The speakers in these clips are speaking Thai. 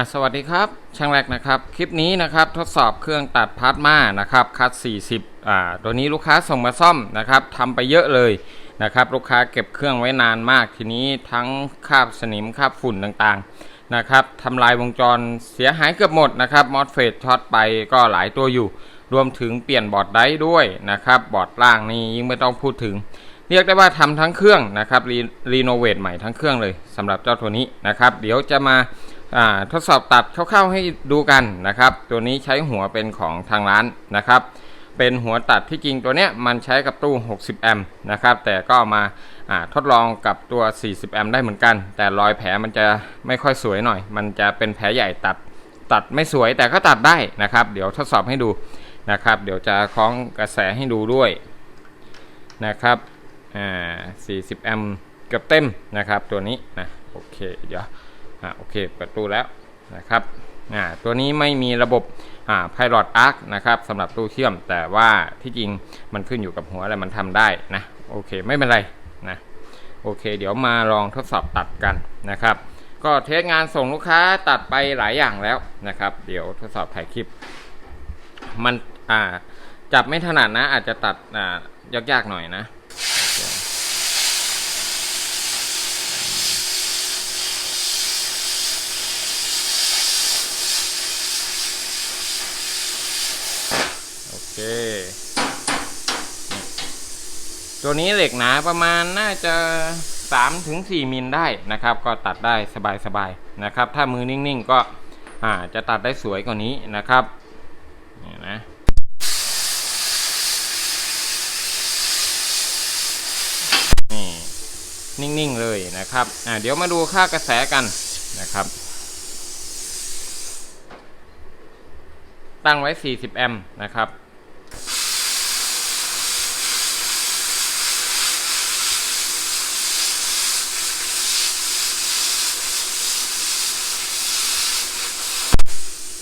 อะสวัสดีครับช่างแรกนะครับคลิปนี้นะครับทดสอบเครื่องตัดพาร์ทมานะครับคัด40อ่าตัวนี้ลูกค้าส่งมาซ่อมนะครับทำไปเยอะเลยนะครับลูกค้าเก็บเครื่องไว้นานมากทีนี้ทั้งคาบสนิมคาบฝุ่นต่างๆนะครับทำลายวงจรเสียหายเกือบหมดนะครับมอสเฟตช็อตไปก็หลายตัวอยู่ รวมถึงเปลี่ยนบอร์ดไดร์ด้วยนะครับบอร์ดล่างนี่ยิ่งไม่ต้องพูดถึง เรียกได้ว่าทำทั้งเครื่องนะครับรีโนเวทใหม่ทั้งเครื่องเลยสำหรับเจ้าตัวนี้นะครับเดี๋ยวจะมา ทดสอบตัดคร่าวๆให้ดูกันนะครับ ตัวนี้ใช้หัวเป็นของทางร้านนะครับ เป็นหัวตัดที่จริงตัวเนี้ยมันใช้กับตู้ 60 แอมป์นะครับ แต่ก็มาอ่าทดลองกับตัว 40 แอมป์ได้เหมือนกัน แต่รอยแผลมันจะไม่ค่อยสวยหน่อย มันจะเป็นแผลใหญ่ตัดตัดไม่สวยแต่ก็ตัดได้นะครับ เดี๋ยวทดสอบให้ดูนะครับ เดี๋ยวจะคล้องกระแสให้ดูด้วยนะครับ อ่า 40 แอมป์เกือบเต็มนะครับตัวนี้นะ โอเค เดี๋ยว อ่าโอเคเปิดตู้แล้วนะครับอ่าตัวนี้ไม่มีระบบอ่า Pilot Arc นะครับสำหรับตู้เชื่อม แต่ว่าที่จริงมันขึ้นอยู่กับหัวแล้วมันทำได้นะโอเคไม่เป็นไรนะโอเค เดี๋ยวมาลองทดสอบตัดกันนะครับ ก็เทสงานส่งลูกค้าตัดไปหลายอย่างแล้วนะครับ เดี๋ยวทดสอบถ่ายคลิป มันอ่าจับไม่ถนัดนะอาจจะตัดอ่ายากๆหน่อยนะ โอ เคตัวนี้เหล็กหนาประมาณน่าจะ3ถึง4มิลได้นะครับ ก็ตัดได้สบายๆนะครับ ถ้ามือนิ่งๆก็อ่าจะตัดได้สวยกว่านี้นะครับนี่นะนี่นิ่งๆเลยนะครับอ่าเดี๋ยวมาดูค่ากระแสกันนะครับ ตั้งไว้ 40 แอมป์นะครับ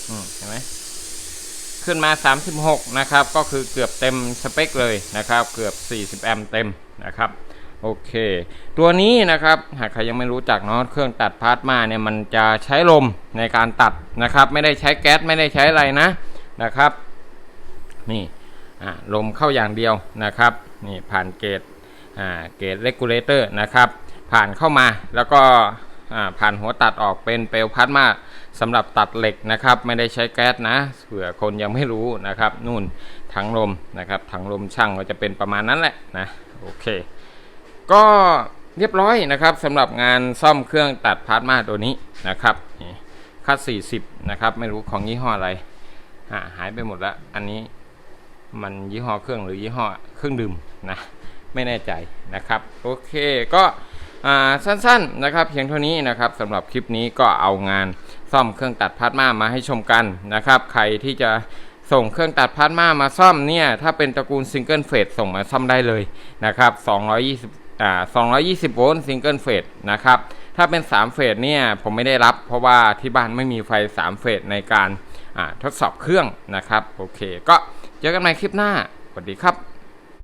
อืมเห็นไหม ขึ้นมา 36 นะครับ ก็คือเกือบเต็มสเปคเลยนะครับ เกือบ 40 แอมป์เต็มนะครับ โอเค ตัวนี้นะครับ หากใครยังไม่รู้จักเนาะ เครื่องตัดพาร์ทมาเนี่ย มันจะใช้ลมในการตัดนะครับ ไม่ได้ใช้แก๊ส ไม่ได้ใช้อะไรนะนะครับ นี่อ่าลมเข้าอย่างเดียวนะครับ นี่ผ่านเกตอ่าเกตเลกูเลเตอร์นะครับ ผ่านเข้ามาแล้วก็ ผ่านหัวตัดออกเป็นเปลวพลาสมาสำหรับตัดเหล็กนะครับ ไม่ได้ใช้แก๊สนะเผื่อคนยังไม่รู้นะครับ นู่นถังลมนะครับถังลมช่างก็จะเป็นประมาณนั้นแหละนะโอเค ก็เรียบร้อยนะครับสำหรับงานซ่อมเครื่องตัดพาร์ทมาตัวนี้นะครับนี่คัด40นะครับไม่รู้ของยี่ห้ออะไรหายไปหมดล้วอันนี้มันยี่ห้อเครื่องหรือยี่ห้อเครื่องดื่มนะไม่แน่ใจนะครับ โอเคก็ สั้นๆนะครับเพียงเท่านี้นะครับสำหรับคลิปนี้ก็เอางานซ่อมเครื่องตัดพาร์ทมามาให้ชมกันนะครับใครที่จะส่งเครื่องตัดพาร์ทมามาซ่อมเนี่ยถ้าเป็นตระกูลซิงเกิลเฟสส่งมาซ่อมได้เลยนะครับ220อ่า220โวลต์ซิงเกิลเฟสนะครับถ้าเป็น 3 เฟสเนี่ยผมไม่ได้รับ เพราะว่าที่บ้านไม่มีไฟ 3 เฟสในการทดสอบเครื่องนะครับโอเค ก็เจอกันใหม่คลิปหน้าสวัสดีครับ